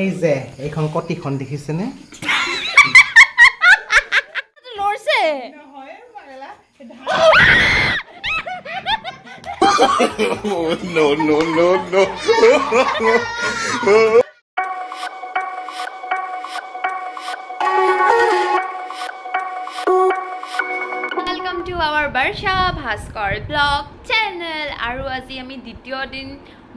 এই যে এইখন কটিখন দেখিছেনে? লৰছে no, no, no, no. Our Barsha Bhaskar blog channel আৰু আজি আমি দ্বিতীয় দিন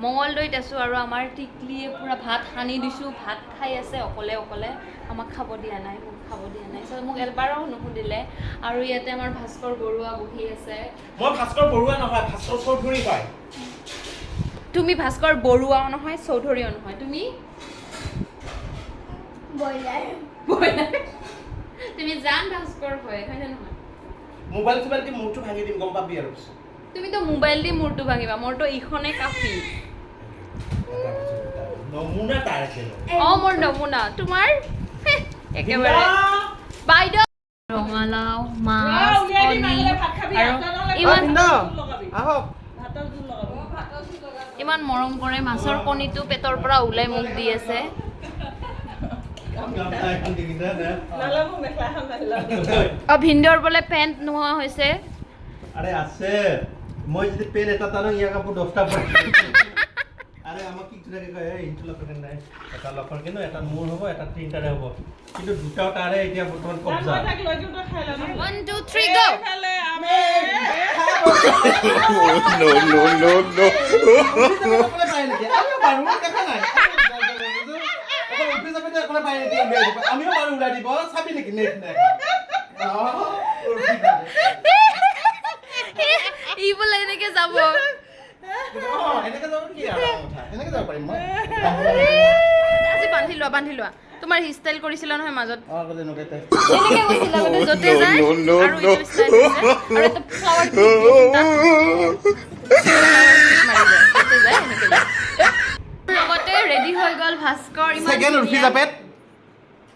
মঙলদৈত আছোঁ আৰু আমাৰ টিকলিয়ে পূৰা ভাত সানি দিছোঁ ভাত খাই আছে অকলে অকলে। আমাক খাব দিয়া নাই মোক খাব দিয়া নাই। চ' মোক এবাৰো নুসুধিলে। আৰু ইয়াতে আমাৰ ভাস্কৰ বৰুৱা বহি আছে। মই ভাস্কৰ বৰুৱা নহয় ভাস্কৰ চৌধুৰী হয়। তুমি ভাস্কৰ বৰুৱাও নহয় চৌধুৰীও নহয়। তুমি? ব্ৰইলাৰ। তুমি জান ভাস্কৰ হয় হয়নে নহয়? মোবাইল চোবাইল দি মূৰটো ভাঙি দিম গম পাবি আৰু। পিছত তুমিতো মোবাইল দি মূৰটো ভাঙিবা মোৰতো ইখনে কাফি। নমুনা তাৰ অঁ মোৰ নমুনা তোমাৰ? একেবাৰে। বাইদেউ। ৰঙালাও মাছ কণী আৰু ইমান মৰম কৰে মাছৰ কণীটো পেটৰ পৰা ওলাই মোক দি আছে। অঁ ভিন্দৰ বোলে পেণ্ট নোহোৱা হৈছে। আরে আছে। মই যদি পেন এটা টানো ইয়াৰ কাপোৰ দহটা পাই আৰে আমাক কি ধুনীয়াকে কয় এই ইটো লকৰ নাই? এটা লকৰ কিন্তু এটা মোৰ হ'ব এটা তিনিটাৰে হ'ব। কিন্তু দুটাও তাৰে এতিয়া বৰ্তমান কব্জা। One two three go no, no, no, no. আমিও বাৰু ওলাই দিব চাবি নেকি নেট নাই ই বোলে এনেকে যাব। এনেকে যাব কি আৰু এনেকে যাব পাৰিম মই আজি বান্ধি লোৱা বান্ধি লোৱা। তোমাৰ ষ্টাইল কৰিছিলা নহয় মাজত? এনেকে গৈছিলা য'তে যায় আৰু এইটো আৰু এটা এনেকে যায়। লগতে ৰেডি হৈ গ'ল ভাস্কৰ ইমান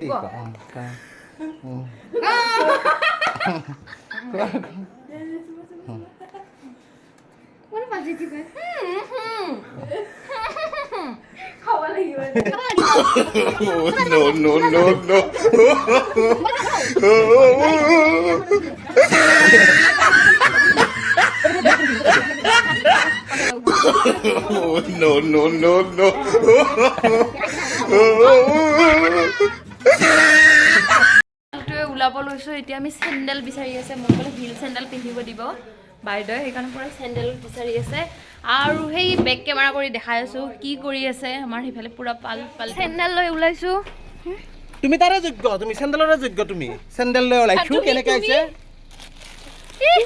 thì có ăn ca What about you guys? Không ăn gì vậy? No no no no. no no no no. ওলাব লৈছোঁ এতিয়া আমি চেণ্ডেল বিচাৰি আছে মোক বোলে হিল চেণ্ডেল পিন্ধিব দিব। বাইদেৱে সেইকাৰণে পূৰা চেণ্ডেল বিচাৰি আছে। আৰু সেই বেক কেমেৰা কৰি দেখাই আছোঁ কি কৰি আছে আমাৰ সেইফালে পূৰা পাল পাল। চেণ্ডেল লৈ ওলাইছোঁ। তুমি তাৰে যোগ্য তুমি চেণ্ডেলৰে যোগ্য তুমি। চেণ্ডেল লৈ ওলাইছো কেনেকে? আহিছে? ইহ,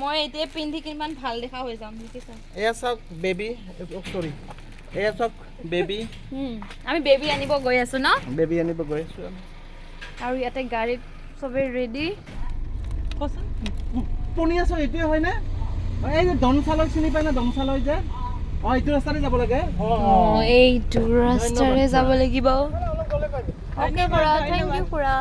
মই এতিয়া পিন্ধি কিমান ভাল দেখা হৈ যাম দেখিছা এয়া চাওক বেবী চৰি এয়া চাওক বেবী। আমি বেবী আনিব গৈ আছোঁ ন? বেবী আনিব গৈ আছো আৰু ইয়াতে গাড়ীত চবেই ৰেডি শুনি আছো এইটোৱে হয়নে এই যে দমচালৈ চিনি পাই না দমচালৈ যে? অ এইটো ৰাস্তাতে যাব লাগে? অ এইটো ৰাস্তাৰে যাব লাগিব। অ'কে খুৰা থেংক ইউ খুৰা।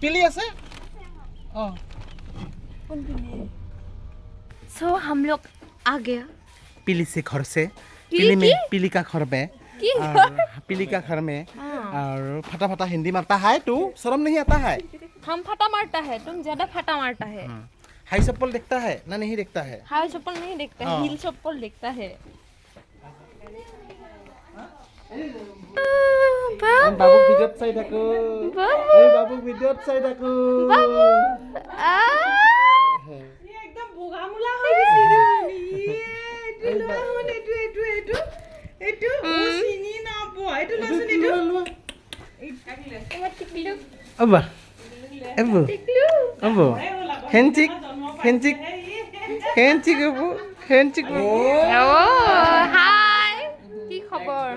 পিলি আছে অ So हम लोग आ गया पिली से घर से की- पिली में की? पिली का घर में की? और पिली का घर में हाँ। और फटा फटा हिंदी मारता है तू शर्म नहीं आता है हम फटा मारता है तुम ज्यादा फटा मारता है हाई चप्पल देखता है ना नहीं देखता है हाई चप्पल नहीं देखता है हील चप्पल देखता है বাবু। ভিডিওত চাই থাকো। এই বাবু ভিডিওত চাই থাকো। বাবু। আ। একদম বোগামুলা হৈ গৈছে এইটো লহন এইটো এইটো এইটো? এইটো? চিনি নাপাও এইটো লচোন এইটো এইটো? টিকলু অবা। এবু এবু হেনচিক অব হেঞ্চিক হেঞ্চিক হেঞ্চিক অব হেঞ্চিক অ' হাই কি খবৰ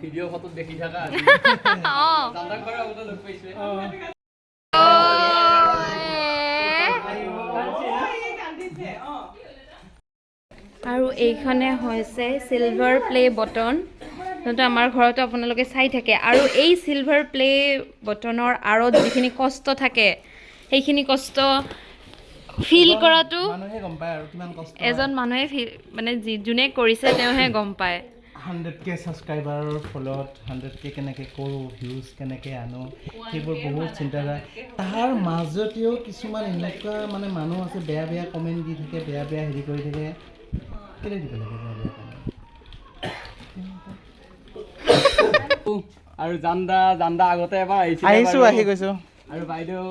ভিডিঅ' ফটোত দেখি থাকা। জানদাক বাৰু আগতে লগ পাইছোৱে আৰু এইখনে হৈছে চিলভাৰ প্লে বটন যোনটো আমাৰ ঘৰতো আপোনালোকে চাই থাকে। আৰু এই চিলভাৰ প্লে বটনৰ আঁৰত যিখিনি কষ্ট থাকে সেইখিনি কষ্ট ফিল কৰাটো মানুহে গম পায় আৰু কিমান কষ্ট এজন মানুহে মানে যি যোনে কৰিছে তেওঁহে গম পায়। হাণ্ড্ৰেড কে ছাবস্ক্ৰাইবাৰৰ ফলত হাণ্ড্ৰেড কে কেনেকৈ কৰোঁ ভিউজ কেনেকৈ আনো সেইবোৰ বহুত চিন্তা যায়। তাৰ মাজতেও কিছুমান এনেকুৱা মানে মানুহ আছে বেয়া বেয়া কমেণ্ট দি থাকে বেয়া বেয়া হেৰি কৰি থাকে। কেলৈ দিব লাগে বেয়া বেয়া কমেণ্ট আৰু জানদা জানদা আগতে এবাৰ আহিছোঁ আহি গৈছোঁ। আৰু বাইদেউ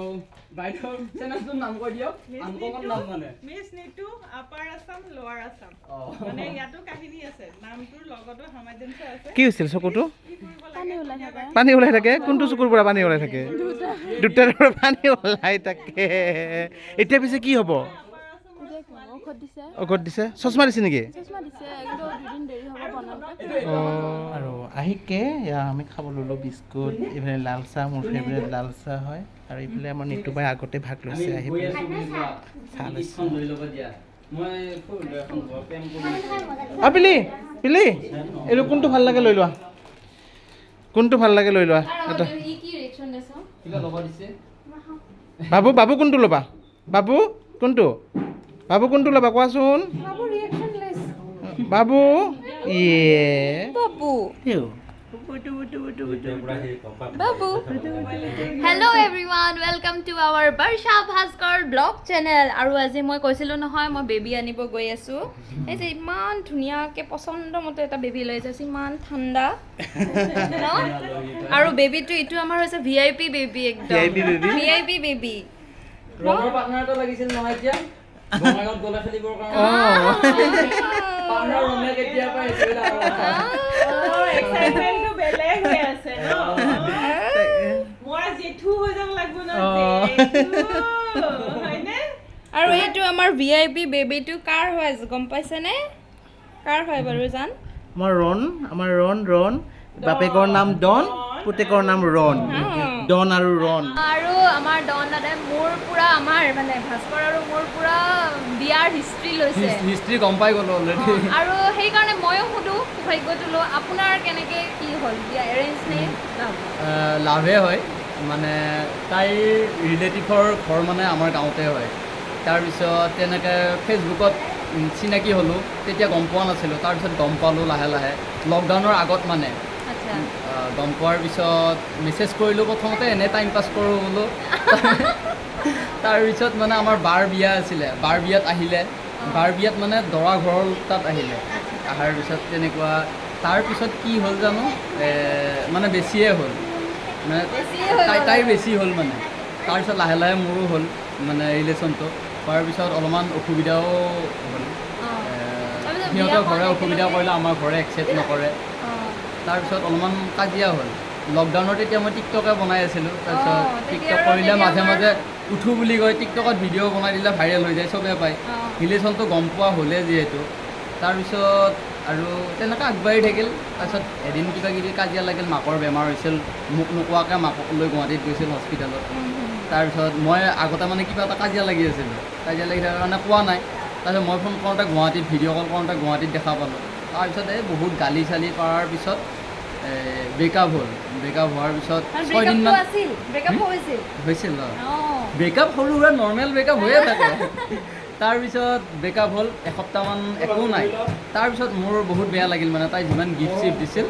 বাইদেউ চেনেলটোৰ নাম কৈ দিয়ক আনকমন নাম মানে। Miss Nitu upper Assam lower Assam মানে ইয়াতো কাহিনী আছে নামটোৰ লগতো সামঞ্জস্য আছে। কি হৈছিল চকুটো? পানী ওলাই থাকে। কোনটো চকুৰ পৰা পানী ওলাই থাকে? দুটাৰ পৰা পানী ওলাই থাকে। এতিয়া পিছে কি হ'ব? ঔষধ দিছে। চশমা দিছে নেকি? অঁ। আৰু আহিকে আমি খাব ল'লোঁ বিস্কুট এইফালে লাল চাহ মোৰ ফেভৰেট লাল চাহ হয়। আৰু এইফালে আমাৰ নিতুবাই আগতে ভাগ লৈছে আহি পেলাই। চাহ লৈছে অঁ পিলি পিলি এইটো কোনটো ভালো লাগে লৈ লোৱা। কোনটো ভালো লাগে লৈ লোৱা এটা। বাবু বাবু কোনটো ল'বা? বাবু কোনটো? বাবু কোনটো ল'বা কোৱাচোন বাবু ইয়ে বাবু। বাবু hello' everyone welcome to our Barsha Bhaskar blog channel আৰু আজি মই কৈছিলোঁ নহয় মই বেবী আনিব গৈ আছোঁ এই যে ইমান ধুনীয়াকৈ পচন্দ মতে এটা বেবী লৈ যাইছোঁ ইমান ঠাণ্ডা আৰু বেবীটো এইটো আমাৰ হৈছে ভি আই পি বেবী একদম ভি আই পি বেবী বঙাইগাঁৱত গ'লে খেলিবৰ কাৰণে। আৰু এইটো আমাৰ ভি আই পি বেবীটো কাৰ হয় গম পাইছেনে? কাৰ হয় বাৰু জান? আমাৰ ৰণ আমাৰ ৰণ ৰণ। বাপেকৰ নাম ডন। পুতেকৰ নাম ৰণ ডন আৰু ৰণ আৰু আমাৰ ডন দাদাই মোৰ পুৰা আমাৰ মানে ভাস্কৰ আৰু মোৰ পুৰা বিয়াৰ হিষ্ট্ৰী লৈছে। হিষ্ট্ৰী গম পাই গ'লো অলৰেডি আৰু সেইকাৰণে ময়ো সুধো সৌভাগ্যটো লওঁ আপোনাৰ কেনেকৈ কি হ'ল? বিয়া এৰেঞ্জ নে লাভে হয়। মানে তাইৰ ৰিলেটিভৰ ঘৰ মানে আমাৰ গাঁৱতে হয়। তাৰপিছত তেনেকৈ ফেচবুকত চিনাকি হ'লোঁ। তেতিয়া গম পোৱা নাছিলোঁ। তাৰপিছত গম পালোঁ লাহে লাহে। লকডাউনৰ আগত মানে। আচ্ছা। গম পোৱাৰ পিছত মেছেজ কৰিলোঁ প্ৰথমতে এনেই টাইম পাছ কৰোঁ বোলো। তাৰপিছত মানে আমাৰ বাৰ বিয়া আছিলে বাৰ বিয়াত আহিলে। বাৰ বিয়াত মানে দৰা ঘৰৰ তাত আহিলে। অহাৰ পিছত তেনেকুৱা তাৰপিছত কি হ'ল জানো? মানে বেছিয়ে হ'ল। মানে তাই তাইৰ। বেছি হ'ল মানে। তাৰপিছত লাহে লাহে মোৰো হ'ল মানে ৰিলেশ্যনটো হোৱাৰ পিছত অলপমান অসুবিধাও হ'ল। সিহঁতৰ ঘৰে অসুবিধা কৰিলে আমাৰ ঘৰে একচেপ্ট নকৰে। তাৰপিছত অলপমান কাজিয়া হ'ল। লকডাউনত তেতিয়া মই টিকটকে বনাই আছিলোঁ। তাৰপিছত টিকটক কৰিলে মাজে মাজে উঠো বুলি কয় টিকটকত ভিডিঅ' বনাই দিলে ভাইৰেল হৈ যায় চবেই পায়। ৰিলেশ্যনটো গম পোৱা হ'লে যিহেতু। তাৰপিছত আৰু তেনেকৈ আগবাঢ়ি থাকিল। তাৰপিছত এদিন কিবা কিবি কাজিয়া লাগিল মাকৰ বেমাৰ হৈছিল। মোক নোকোৱাকৈ মাকক লৈ গুৱাহাটীত গৈছিল হস্পিটেলত তাৰপিছত মই আগতে মানে কিবা এটা কাজিয়া লাগি আছিলোঁ। কাজিয়া লাগি থকাৰ কাৰণে কোৱা নাই। তাৰপিছত মই ফোন কৰোঁতে গুৱাহাটীত ভিডিঅ' কল কৰোঁতে গুৱাহাটীত দেখা পালোঁ। তাৰপিছত এই বহুত গালি চালি কৰাৰ পিছত ব্ৰেকআপ হ'ল। ব্ৰেকআপ হোৱাৰ পিছত ছয়দিনমান হৈছিল? ব্ৰেকআপ সৰু সুৰা নৰ্মেল ব্ৰেকআপ হৈয়ে থাকে। তাৰপিছত ব্ৰেকআপ হ'ল এসপ্তাহমান একো নাই। তাৰপিছত মোৰ বহুত বেয়া লাগিল মানে তাই যিমান গিফ্ট চিফ্ট দিছিল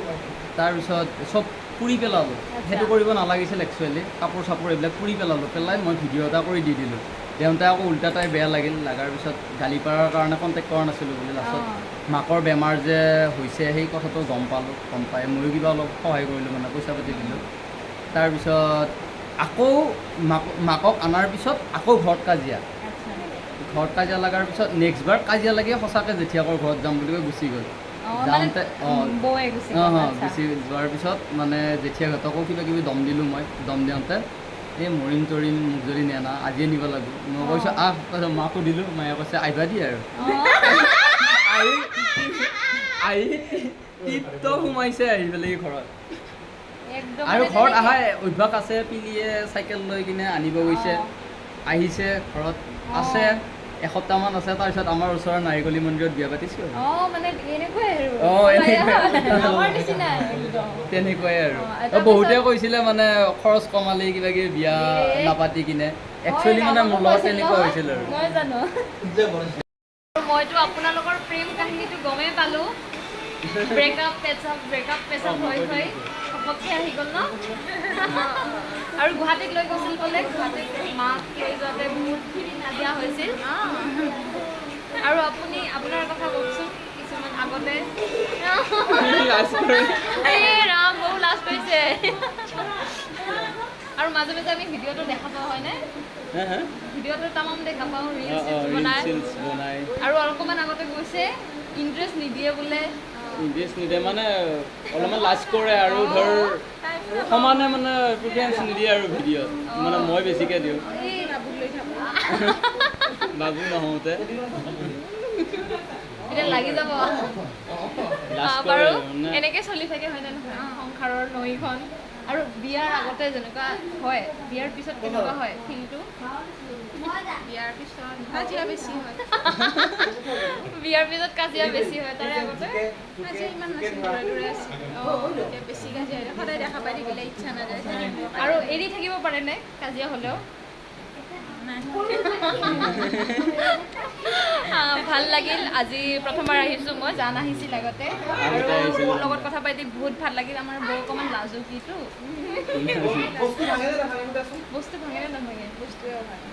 তাৰপিছত চব পুৰি পেলালোঁ। সেইটো কৰিব নালাগিছিল একচুৱেলি কাপোৰ চাপোৰ এইবিলাক পুৰি পেলালোঁ। পেলাই মই ভিডিঅ' এটা কৰি দি দিলোঁ। দেউতাই আকৌ উল্টা তাই বেয়া লাগিল লগাৰ পিছত গালি পাৰাৰ কাৰণে কণ্টেক্ট কৰা নাছিলোঁ বুলি। লাষ্টত মাকৰ বেমাৰ যে হৈছে সেই কথাটো গম পালোঁ গম পাই ময়ো কিবা অলপ সহায় কৰিলোঁ মানে পইচা পাতি দিলোঁ। তাৰপিছত আকৌ মাক মাকক অনাৰ পিছত আকৌ ঘৰত কাজিয়া। ঘৰত কাজিয়া লগাৰ পিছত নেক্সট বাৰ কাজিয়া লাগি সঁচাকৈ জেঠীয়েকৰ ঘৰত যাম বুলি কৈ গুচি গ'ল। যাওঁতে অঁ অঁ। গুচি যোৱাৰ পিছত মানে জেঠিয়াহঁতকো কিবা কিবি দম দিলোঁ মই। দম দিওঁতে এই মৰিম তৰিম মোক যদি নেনা আজিয়ে নিব লাগিব। মই কৈছোঁ আহ তাৰপিছত মাকো দিলোঁ মায়ে কৈছে আহিবা দিয়ে আৰু। আহি আহি টিপটো সোমাইছে আহি পেলাই ঘৰত। একদম আৰু ঘৰত অহা অভ্যাস আছে পিলিয়ে চাইকেল লৈ কিনে আনিব গৈছে। আহিছে ঘৰত আছে। এসপ্তাহমান আছে তাৰপিছত আমাৰ ওচৰৰ নাৰিকলী মন্দিৰত বিয়া পাতিছোঁ অঁ মানে এনেকুৱাই আৰু। অঁ, তেনেকুৱাই আৰু। বহুতে কৈছিলে মানে খৰচ কমালে কিবা কিবি বিয়া। নাপাতি কিনে। একচুৱেলি মানে মোৰ লগত তেনেকুৱা হৈছিল আৰু। মই জানো? মইতো আপোনালোকৰ প্ৰেম কাহিনীটো গমেই পালোঁ। ব্ৰেকআপ পেচাপ ব্ৰেকআপ পেচাপ হৈ হৈ সপককৈ আহি গ'ল ন? আৰু গুৱাহাটীত লৈ গৈছিল বোলে গুৱাহাটীত মাক লৈ যোৱাতে কাজিয়া হৈছিল। আৰু আপুনি আপোনাৰ কথা কওকচোন কিছুমান আগতে। ৰাম বহু লাজ পাইছে। আৰু মাজে মাজে আমি ভিডিঅ'টো দেখা পাওঁ হয়নে? ভিডিঅ'টো তামাম দেখা পাওঁ ৰিলচ বনাই। আৰু অলপমান আগতে কৈছে ইণ্টাৰেষ্ট নিদিয়ে বোলে। ইণ্টাৰেষ্ট নিদিয়ে মানে অলপমান লাজ কৰে আৰু ধৰ সমানে মানে প্ৰিফাৰেঞ্চ নিদিয়ে আৰু ভিডিঅ'ত। মানে মই বেছিকৈ দিওঁ। বাবু নহওঁতে। এতিয়া লাগি যাব। লাজ আহ, কৰে বাৰু মানে। এনেকে চলি থাকে হয় নে নহয়? সংসাৰৰ নৈখন। আৰু বিয়াৰ আগতে যেনেকুৱা হয় বিয়াৰ পিছত কেনেকুৱা হয়? ফিলটো? বিয়াৰ পিছত কাজিয়া বেছি হয় বিয়াৰ পিছত কাজিয়া বেছি হয় তাৰে আগতে কাজিয়া ইমান নাছিল দূৰে দূৰে আছিল অঁ এতিয়া বেছি কাজিয়া হয়। সদায় দেখা পাই থাকিলে ইচ্ছা নাযায় আৰু এৰি থাকিব পাৰেনে কাজিয়া হ'লেও ভাল লাগিল আজি প্ৰথমবাৰ আহিছোঁ মই জান আহিছিল আগতে আৰু। মোৰ লগত কথা পাতি বহুত ভাল লাগিল আমাৰ বৌ অকণমান লাজুকীটো বস্তু ভাঙে নে নে নাভাঙে বস্তুৱে ভাঙে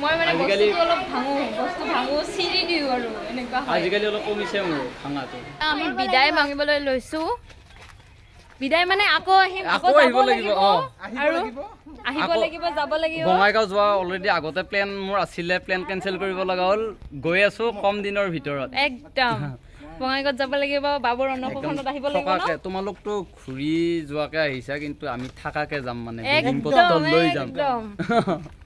মই মানে আজিকালি- বস্তুটো অলপ ভাঙো বস্তু ভাঙো চিৰি দিওঁ আৰু এনেকুৱা হয়। আজিকালি অলপ কমিছে মোৰ ভাঙাটো। আমি বিদায় মাগিবলৈ লৈছো। বিদায় মানে আকৌ আহিম আকৌ যাব আহিব লাগিব, অঁ। আৰু আহিব লাগিব যাব লাগিব। বঙাইগাঁও যোৱা অলৰেডি আগতে প্লেন মোৰ আছিলে প্লেন কেঞ্চেল কৰিব লগা হ'ল। গৈ আছো কম দিনৰ ভিতৰত। একদম। বঙাইগাঁৱত যাব লাগিব বাবুৰ অন্নপ্ৰসন্নত আহিব লাগিব ন? তোমালোকতো ঘূৰি যোৱাকে আহিছা কিন্তু আমি থাকাকে যাম মানে লৈ যাম। একদম।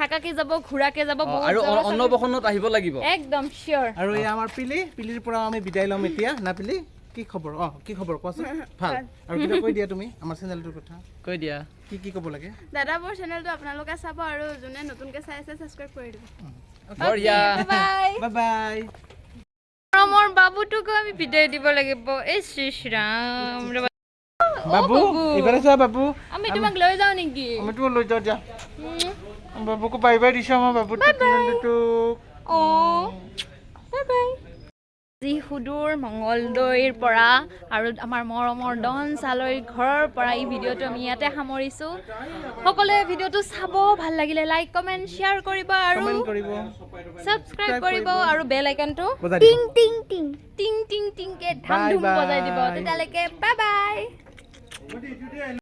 থাকাকে যাব ঘূৰাকে যাব আৰু অন্নপ্ৰসন্নত আহিব লাগিব। একদম চিয়ৰ আৰু এই আমাৰ পিলি পিলিৰ পৰা আমি বিদায় ল'ম এতিয়া। না পিলি কি খবৰ? অঁ কি খবৰ? কোৱাচোন। ভালো। আৰু কিবা কৈ দিয়া তুমি আমাৰ চেনেলটোৰ কথা। কৈ দিয়া। কি কি ক'ব লাগে? দাদা মোৰ চেনেলটো আপোনালোকে চাব আৰু যোনে নতুনকৈ চাই আছে ছাবস্ক্ৰাইব কৰি দিব। বঢ়িয়া। Bye bye. বাই মৰমৰ বাবুটোকো আমি বিদায় দিব লাগিব। এই শ্ৰী শ্ৰীৰাম। বাবু এইফালে চোৱা বাবু। আমি তোমাক লৈ যাওঁ নেকি? আমি তোমাক লৈ যাওঁ দিয়া। বাবুকো বাই বাই দিছোঁ অ' বাই বাই। আজি সুদূৰ মঙলদৈৰ পৰা আৰু আমাৰ মৰমৰ ডন চালৈৰ ঘৰৰ পৰা এই ভিডিঅ'টো আমি ইয়াতে সামৰিছোঁ। সকলোৱে ভিডিঅ'টো চাব ভালো লাগিলে লাইক কমেণ্ট শ্বেয়াৰ কৰিব আৰু কমেণ্ট কৰিব। ছাবস্ক্ৰাইব কৰিব আৰু বেল আইকনটো টিং টিং টিং টিং টিং টিংকে ধাম ধুম বজাই দিব। তেতিয়ালৈকে বাই বাই